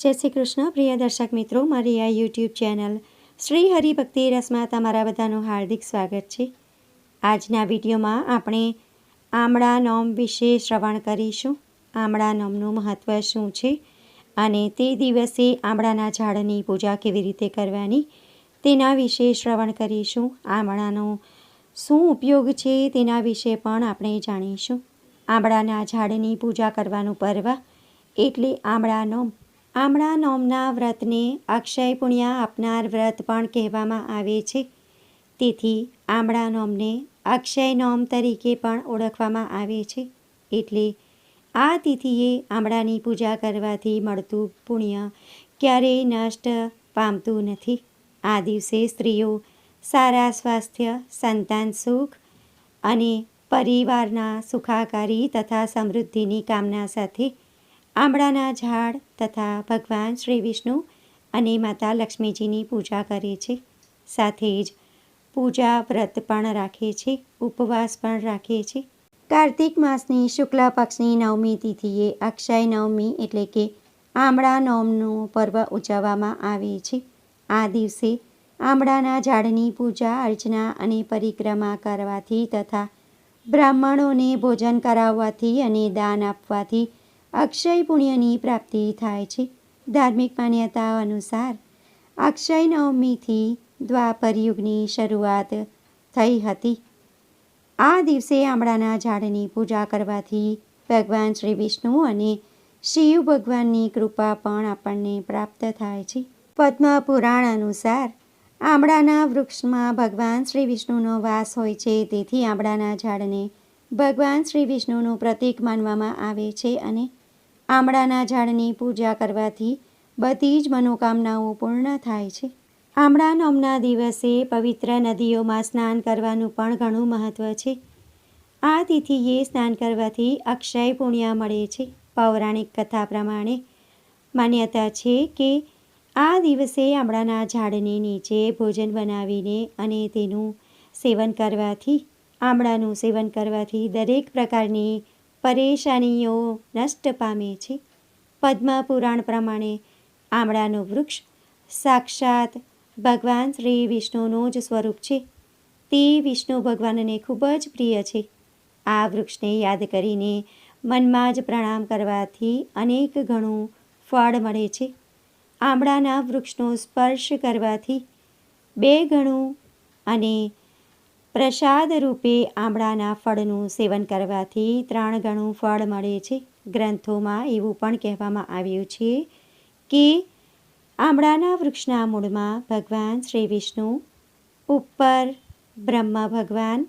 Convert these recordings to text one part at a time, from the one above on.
જય શ્રી કૃષ્ણ, પ્રિય દર્શક મિત્રો, મારી આ યુટ્યુબ ચેનલ શ્રી હરિભક્તિ રસમાં તમારા બધાનું હાર્દિક સ્વાગત છે. આજના વિડીયોમાં આપણે આમળા નોમ વિશે શ્રવણ કરીશું. આમળા નોમનું મહત્ત્વ શું છે અને તે દિવસે આમળાના ઝાડની પૂજા કેવી રીતે કરવાની તેના વિશે શ્રવણ કરીશું. આમળાનો શું ઉપયોગ છે તેના વિશે પણ આપણે જાણીશું. આમળાના ઝાડની પૂજા કરવાનું પર્વ એટલે આમળા નોમ આમળા નોમના વ્રતને અક્ષય પુણ્ય આપનાર વ્રત પણ કહેવામાં આવે છે. તેથી આમળા નોમને અક્ષય નોમ તરીકે પણ ઓળખવામાં આવે છે. એટલે આ તિથિએ આમળાની પૂજા કરવાથી મળતું પુણ્ય ક્યારેય નષ્ટ પામતું નથી. આ દિવસે સ્ત્રીઓ સારા સ્વાસ્થ્ય, સંતાન સુખ અને પરિવારના સુખાકારી તથા સમૃદ્ધિની કામના સાથે આંબળાના ઝાડ તથા ભગવાન શ્રી વિષ્ણુ અને માતા લક્ષ્મીજીની પૂજા કરે છે. સાથે જ પૂજા વ્રત પણ રાખે છે, ઉપવાસ પણ રાખે છે. કાર્તિક માસની શુક્લ પક્ષની નવમી તિથિએ અક્ષય નવમી એટલે કે આમળા નોમનું પર્વ ઉજવવામાં આવે છે. આ દિવસે આમળાના ઝાડની પૂજા, અર્ચના અને પરિક્રમા કરવાથી તથા બ્રાહ્મણોને ભોજન કરાવવાથી અને દાન આપવાથી અક્ષય પુણ્યની પ્રાપ્તિ થાય છે. ધાર્મિક માન્યતા અનુસાર અક્ષય નવમીથી દ્વાપર યુગની શરૂઆત થઈ હતી. આ દિવસે આમળાના ઝાડની પૂજા કરવાથી ભગવાન શ્રી વિષ્ણુ અને શિવ ભગવાનની કૃપા પણ આપણને પ્રાપ્ત થાય છે. પદ્મ પુરાણ અનુસાર આમળાના વૃક્ષમાં ભગવાન શ્રી વિષ્ણુનો વાસ હોય છે. તેથી આમળાના ઝાડને ભગવાન શ્રી વિષ્ણુનું પ્રતીક માનવામાં આવે છે અને આમળાના ઝાડની પૂજા કરવાથી બધી જ મનોકામનાઓ પૂર્ણ થાય છે. આમળા નોમના દિવસે પવિત્ર નદીઓમાં સ્નાન કરવાનું પણ ઘણું મહત્ત્વ છે. આ તિથિએ સ્નાન કરવાથી અક્ષય પુણ્ય મળે છે. પૌરાણિક કથા પ્રમાણે માન્યતા છે કે આ દિવસે આમળાના ઝાડની નીચે ભોજન બનાવીને અને તેનું સેવન કરવાથી, આમળાનું સેવન કરવાથી દરેક પ્રકારની પરેશાનીઓ નષ્ટ પામે છે. પદ્મ પુરાણ પ્રમાણે આમળાનું વૃક્ષ સાક્ષાત ભગવાન શ્રી વિષ્ણુનું જ સ્વરૂપ છે. તે વિષ્ણુ ભગવાનને ખૂબ જ પ્રિય છે. આ વૃક્ષને યાદ કરીને મનમાં જ પ્રણામ કરવાથી અનેક ગણું ફળ મળે છે. આમળાના વૃક્ષનો સ્પર્શ કરવાથી બે ગણું અને પ્રસાદ રૂપે આમળાના ફળનું સેવન કરવાથી ત્રણ ગણું ફળ મળે છે. ગ્રંથોમાં એવું પણ કહેવામાં આવ્યું છે કે આમળાના વૃક્ષના મૂળમાં ભગવાન શ્રી વિષ્ણુ, ઉપર બ્રહ્મ ભગવાન,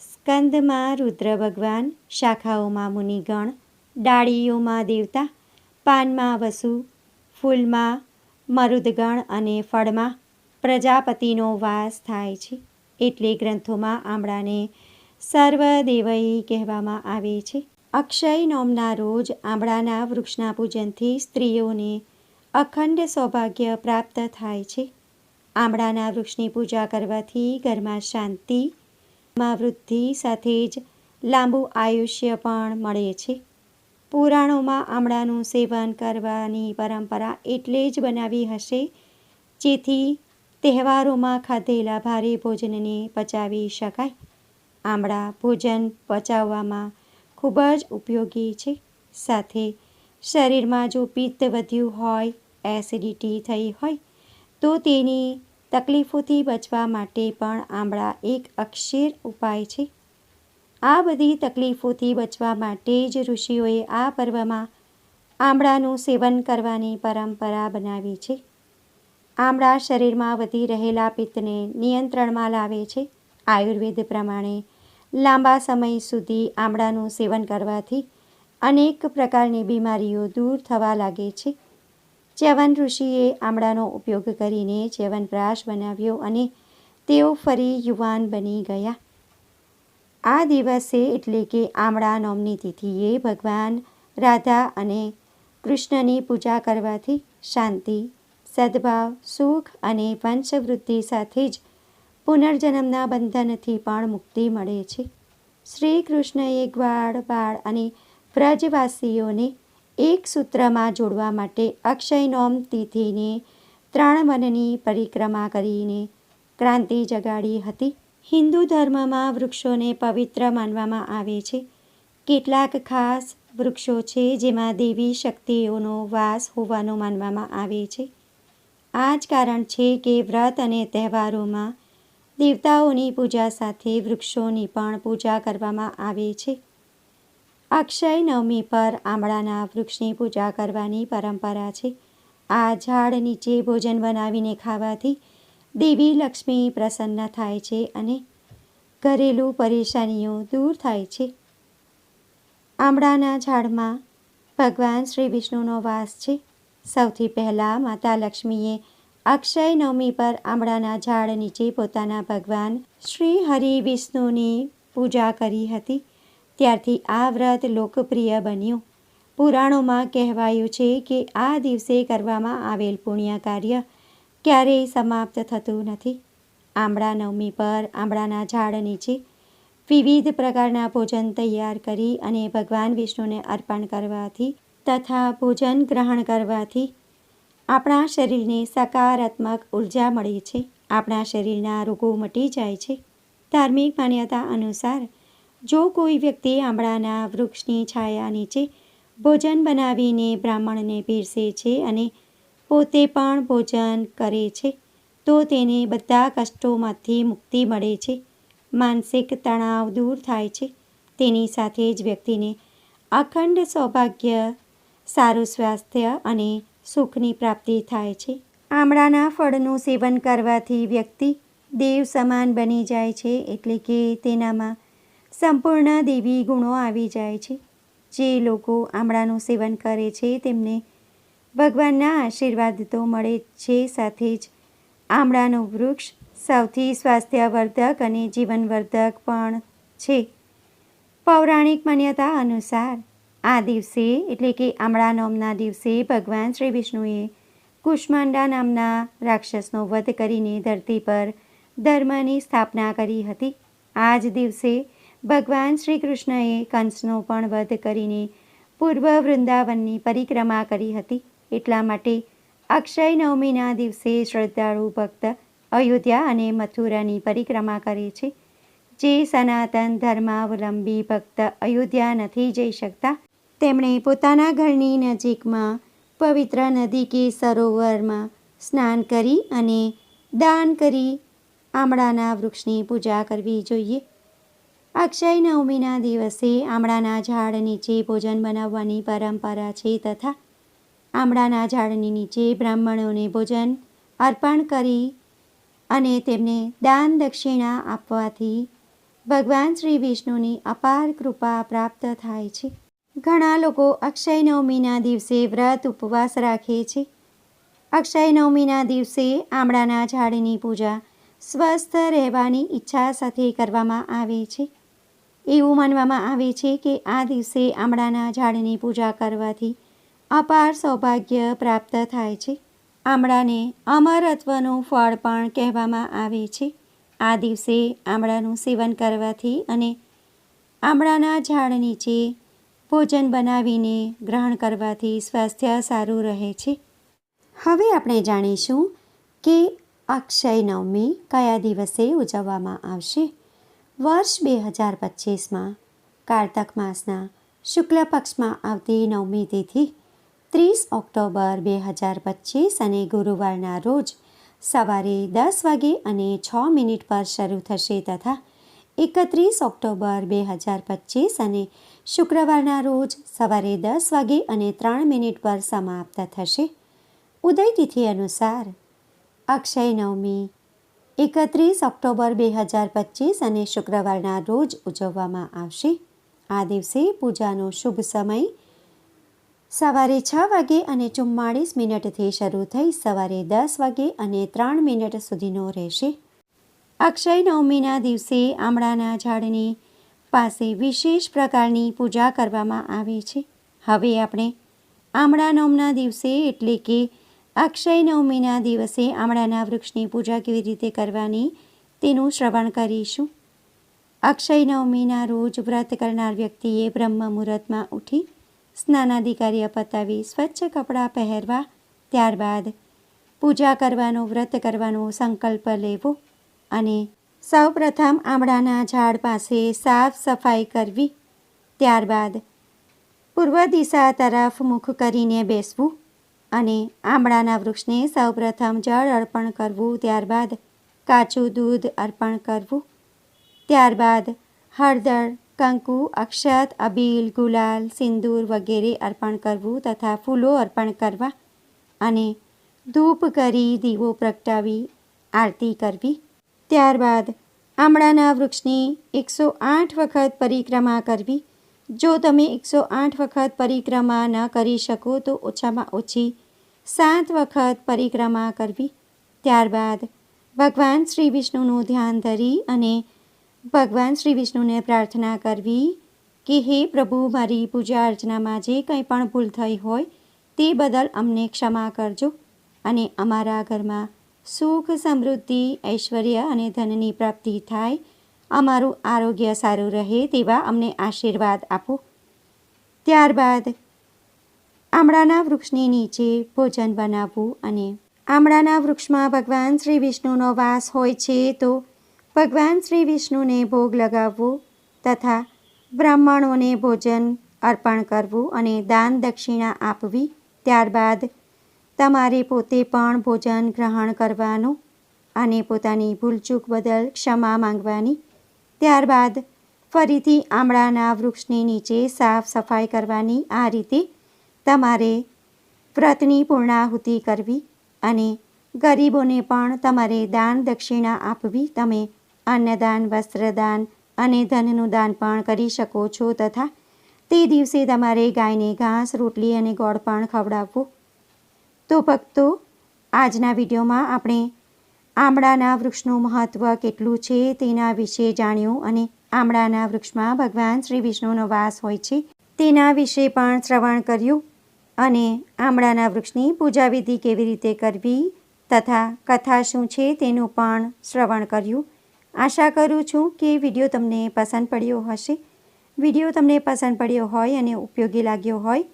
સ્કંદમાં રુદ્ર ભગવાન, શાખાઓમાં મુનિગણ, ડાળીઓમાં દેવતા, પાનમાં વસુ, ફૂલમાં મરુદગણ અને ફળમાં પ્રજાપતિનો વાસ થાય છે. એટલે ગ્રંથોમાં આમળાને સર્વદેવઈ કહેવામાં આવે છે. અક્ષય નોમના રોજ આંબળાના વૃક્ષના પૂજનથી સ્ત્રીઓને અખંડ સૌભાગ્ય પ્રાપ્ત થાય છે. આંબળાના વૃક્ષની પૂજા કરવાથી ઘરમાં શાંતિ માં વૃદ્ધિ સાથે જ લાંબુ આયુષ્ય પણ મળે છે. પુરાણોમાં આમળાનું સેવન કરવાની પરંપરા એટલે જ બનાવી હશે, જેથી તહેવારોમાં ખાધેલા ભારે ભોજનને પચાવી શકાય. આમળા ભોજન પચાવવામાં ખૂબ જ ઉપયોગી છે. સાથે શરીરમાં જો પિત્ત વધ્યું હોય, એસિડિટી થઈ હોય, તો તેની તકલીફોથી બચવા માટે પણ આમળા એક અક્ષર ઉપાય છે. આ બધી તકલીફોથી બચવા માટે જ ઋષિઓએ આ પર્વમાં આમળાનું સેવન કરવાની પરંપરા બનાવી છે. આમળા શરીરમાં વધી રહેલા પિત્તને નિયંત્રણમાં લાવે છે. આયુર્વેદ પ્રમાણે લાંબા સમય સુધી આમળાનું સેવન કરવાથી અનેક પ્રકારની બીમારીઓ દૂર થવા લાગે છે. ચ્યવન ઋષિએ આમળાનો ઉપયોગ કરીને ચ્યવનપ્રાશ બનાવ્યો અને તેઓ ફરી યુવાન બની ગયા. આ દિવસે એટલે કે આમળા નોમની તિથિએ ભગવાન રાધા અને કૃષ્ણની પૂજા કરવાથી શાંતિ સદભાવ, સુખ અને વંશવૃદ્ધિ સાથે જ પુનર્જન્મના બંધનથી પણ મુક્તિ મળે છે. શ્રી કૃષ્ણએ ગ્વાળ બાળ અને વ્રજવાસીઓને એક સૂત્રમાં જોડવા માટે અક્ષય નોમ તિથિને ત્રણ વનની પરિક્રમા કરીને ક્રાંતિ જગાડી હતી. હિન્દુ ધર્મમાં વૃક્ષોને પવિત્ર માનવામાં આવે છે. કેટલાક ખાસ વૃક્ષો છે જેમાં દેવી શક્તિઓનો વાસ હોવાનું માનવામાં આવે છે. આ જ કારણ છે કે વ્રત અને તહેવારોમાં દેવતાઓની પૂજા સાથે વૃક્ષોની પણ પૂજા કરવામાં આવે છે. અક્ષય નવમી પર આમળાના વૃક્ષની પૂજા કરવાની પરંપરા છે. આ ઝાડ નીચે ભોજન બનાવીને ખાવાથી દેવી લક્ષ્મી પ્રસન્ન થાય છે અને ઘરેલું પરેશાનીઓ દૂર થાય છે. આમળાના ઝાડમાં ભગવાન શ્રી વિષ્ણુનો વાસ છે. સૌથી પહેલાં માતા લક્ષ્મીએ અક્ષય નવમી પર આંબળાના ઝાડ નીચે પોતાના ભગવાન શ્રી હરિ વિષ્ણુની પૂજા કરી હતી. ત્યારથી આ વ્રત લોકપ્રિય બન્યું. પુરાણોમાં કહેવાયું છે કે આ દિવસે કરવામાં આવેલ પુણ્ય કાર્ય ક્યારેય સમાપ્ત થતું નથી. આંબળા નવમી પર આંબળાના ઝાડ નીચે વિવિધ પ્રકારના ભોજન તૈયાર કરી અને ભગવાન વિષ્ણુને અર્પણ કરવાથી તથા ભોજન ગ્રહણ કરવાથી આપણા શરીરને સકારાત્મક ઊર્જા મળે છે. આપણા શરીરના રોગો મટી જાય છે. ધાર્મિક માન્યતા અનુસાર જો કોઈ વ્યક્તિ આંબળાના વૃક્ષની છાયા નીચે ભોજન બનાવીને બ્રાહ્મણને પીરસે છે અને પોતે પણ ભોજન કરે છે, તો તેને બધા કષ્ટોમાંથી મુક્તિ મળે છે. માનસિક તણાવ દૂર થાય છે. તેની સાથે જ વ્યક્તિને અખંડ સૌભાગ્ય સારું સ્વાસ્થ્ય અને સુખની પ્રાપ્તિ થાય છે. આમળાના ફળનું સેવન કરવાથી વ્યક્તિ દેવ સમાન બની જાય છે એટલે કે તેનામાં સંપૂર્ણ દેવી ગુણો આવી જાય છે. જે લોકો આમળાનું સેવન કરે છે તેમને ભગવાનના આશીર્વાદ તો મળે છે સાથે જ આમળાનું વૃક્ષ સૌથી સ્વાસ્થ્યવર્ધક અને જીવનવર્ધક પણ છે. પૌરાણિક માન્યતા અનુસાર આ દિવસે એટલે કે આમળા નોમના દિવસે ભગવાન શ્રી વિષ્ણુએ કુષ્માંડા નામના રાક્ષસનો વધ કરીને ધરતી પર ધર્મની સ્થાપના કરી હતી. આ જ દિવસે ભગવાન શ્રી કૃષ્ણએ કંસનો પણ વધ કરીને પૂર્વ વૃંદાવનની પરિક્રમા કરી હતી. એટલા માટે અક્ષય નવમીના દિવસે શ્રદ્ધાળુ ભક્ત અયોધ્યા અને મથુરાની પરિક્રમા કરે છે. જે સનાતન ધર્માવલંબી ભક્ત અયોધ્યા નથી જઈ શકતા. તેમણે પોતાના ઘરની નજીકમાં પવિત્ર નદી કે સરોવરમાં સ્નાન કરી અને દાન કરી આમળાના વૃક્ષની પૂજા કરવી જોઈએ. અક્ષય નવમીના દિવસે આમળાના ઝાડ નીચે ભોજન બનાવવાની પરંપરા છે તથા આમળાના ઝાડની નીચે બ્રાહ્મણોને ભોજન અર્પણ કરી અને તેમને દાન દક્ષિણા આપવાથી ભગવાન શ્રી વિષ્ણુની અપાર કૃપા પ્રાપ્ત થાય છે. ઘણા લોકો અક્ષય નવમીના દિવસે વ્રત ઉપવાસ રાખે છે. અક્ષય નવમીના દિવસે આમળાના ઝાડની પૂજા સ્વસ્થ રહેવાની ઈચ્છા સાથે કરવામાં આવે છે. એવું માનવામાં આવે છે કે આ દિવસે આમળાના ઝાડની પૂજા કરવાથી અપાર સૌભાગ્ય પ્રાપ્ત થાય છે. આમળાને અમરત્વનું ફળ પણ કહેવામાં આવે છે. આ દિવસે આમળાનું સેવન કરવાથી અને આમળાના ઝાડ નીચે ભોજન બનાવીને ગ્રહણ કરવાથી સ્વાસ્થ્ય સારું રહે છે. હવે આપણે જાણીશું કે અક્ષય નવમી કયા દિવસે ઉજવવામાં આવશે. વર્ષ બે હજાર પચીસમાં કારતક માસના શુક્લ પક્ષમાં આવતી નવમી તિથિ ત્રીસ ઓક્ટોબર બે હજાર પચીસ અને ગુરુવારના રોજ સવારે દસ વાગે અને છ મિનિટ પર શરૂ થશે તથા એકત્રીસ ઓક્ટોબર બે હજાર પચીસ અને શુક્રવારના રોજ સવારે દસ વાગે અને ત્રણ મિનિટ પર સમાપ્ત થશે. ઉદય તિથિ અનુસાર અક્ષય નવમી, એકત્રીસ ઓક્ટોબર બે હજાર પચીસ અને શુક્રવારના રોજ ઉજવવામાં આવશે. આ દિવસે પૂજાનો શુભ સમય સવારે છ વાગે અને ચુમ્માળીસ મિનિટથી શરૂ થઈ સવારે દસ વાગે અને ત્રણ મિનિટ સુધીનો રહેશે. અક્ષય નવમીના દિવસે આમળાના ઝાડની પાસે વિશેષ પ્રકારની પૂજા કરવામાં આવે છે. હવે આપણે આમળા નવમના દિવસે એટલે કે અક્ષય નવમીના દિવસે આમળાના વૃક્ષની પૂજા કેવી રીતે કરવાની તેનું શ્રવણ કરીશું. અક્ષય નવમીના રોજ વ્રત કરનાર વ્યક્તિએ બ્રહ્મ મુહૂર્તમાં ઉઠી સ્નાનાધિકારીઓ પતાવી સ્વચ્છ કપડાં પહેરવા, ત્યારબાદ પૂજા કરવાનો, વ્રત કરવાનો સંકલ્પ લેવો અને સૌપ્રથમ આમળાના ઝાડ પાસે સાફ સફાઈ કરવી, ત્યારબાદ પૂર્વ દિશા તરફ મુખ કરીને બેસવું અને આમળાના વૃક્ષને સૌપ્રથમ જળ અર્પણ કરવું, ત્યારબાદ કાચું દૂધ અર્પણ કરવું, ત્યારબાદ હળદર, કંકુ, અક્ષત, અબીલ, ગુલાલ, સિંદૂર વગેરે અર્પણ કરવું તથા ફૂલો અર્પણ કરવા અને ધૂપ કરી દીવો પ્રગટાવી, આરતી કરવી. ત્યારબાદ આમળાના વૃક્ષની એકસો આઠ વખત પરિક્રમા કરવી. જો તમે એકસો આઠ વખત પરિક્રમા ન કરી શકો તો ઓછામાં ઓછી સાત વખત પરિક્રમા કરવી. ત્યારબાદ ભગવાન શ્રી વિષ્ણુનું ધ્યાન ધરી અને ભગવાન શ્રી વિષ્ણુને પ્રાર્થના કરવી કે હે પ્રભુ, મારી પૂજા અર્ચનામાં જે કંઈ પણ ભૂલ થઈ હોય તે બદલ અમને ક્ષમા કરજો અને અમારા ઘરમાં સુખ, સમૃદ્ધિ, ઐશ્વર્ય અને ધનની પ્રાપ્તિ થાય. અમારું આરોગ્ય સારું રહે તેવા અમને આશીર્વાદ આપો. ત્યારબાદ આમળાના વૃક્ષની નીચે ભોજન બનાવવું અને આમળાના વૃક્ષમાં ભગવાન શ્રી વિષ્ણુનો વાસ હોય છે તો ભગવાન શ્રી વિષ્ણુને ભોગ લગાવવો તથા બ્રાહ્મણોને ભોજન અર્પણ કરવું અને દાન દક્ષિણા આપવી. ત્યારબાદ તમારે પોતે પણ ભોજન ગ્રહણ કરવાનું અને પોતાની ભૂલચૂક બદલ ક્ષમા માંગવાની. ત્યારબાદ ફરીથી આમળાના વૃક્ષની નીચે સાફ સફાઈ કરવાની આ રીતે તમારે વ્રતની પૂર્ણાહુતિ કરવી અને ગરીબોને પણ તમારે દાન દક્ષિણા આપવી. તમે અન્નદાન, વસ્ત્રદાન અને ધનનું દાન પણ કરી શકો છો તથા તે દિવસે તમારે ગાયને ઘાસ, રોટલી અને ગોળ પણ ખવડાવવું. તો ભક્તો, આજના વિડીયોમાં આપણે આમળાના વૃક્ષનું મહત્ત્વ કેટલું છે તેના વિશે જાણ્યું અને આમળાના વૃક્ષમાં ભગવાન શ્રી વિષ્ણુનો વાસ હોય છે તેના વિશે પણ શ્રવણ કર્યું અને આમળાના વૃક્ષની પૂજાવિધિ કેવી રીતે કરવી તથા કથા શું છે તેનું પણ શ્રવણ કર્યું. આશા કરું છું કે વીડિયો તમને પસંદ પડ્યો હશે. વીડિયો તમને પસંદ પડ્યો હોય અને ઉપયોગી લાગ્યો હોય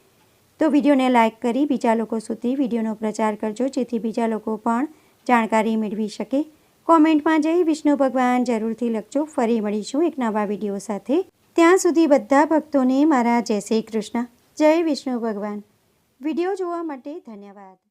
તો વિડીયોને લાઇક કરી બીજા લોકો સુધી વિડીયોનો પ્રચાર કરજો, જેથી બીજા લોકો પણ જાણકારી મેળવી શકે. કોમેન્ટમાં જઈ વિષ્ણુ ભગવાન, જરૂરથી લખજો. ફરી મળીશું એક નવા વીડિયો સાથે. ત્યાં સુધી બધા ભક્તોને મારા જય શ્રી કૃષ્ણ. જય વિષ્ણુ ભગવાન. વીડિયો જોવા માટે ધન્યવાદ.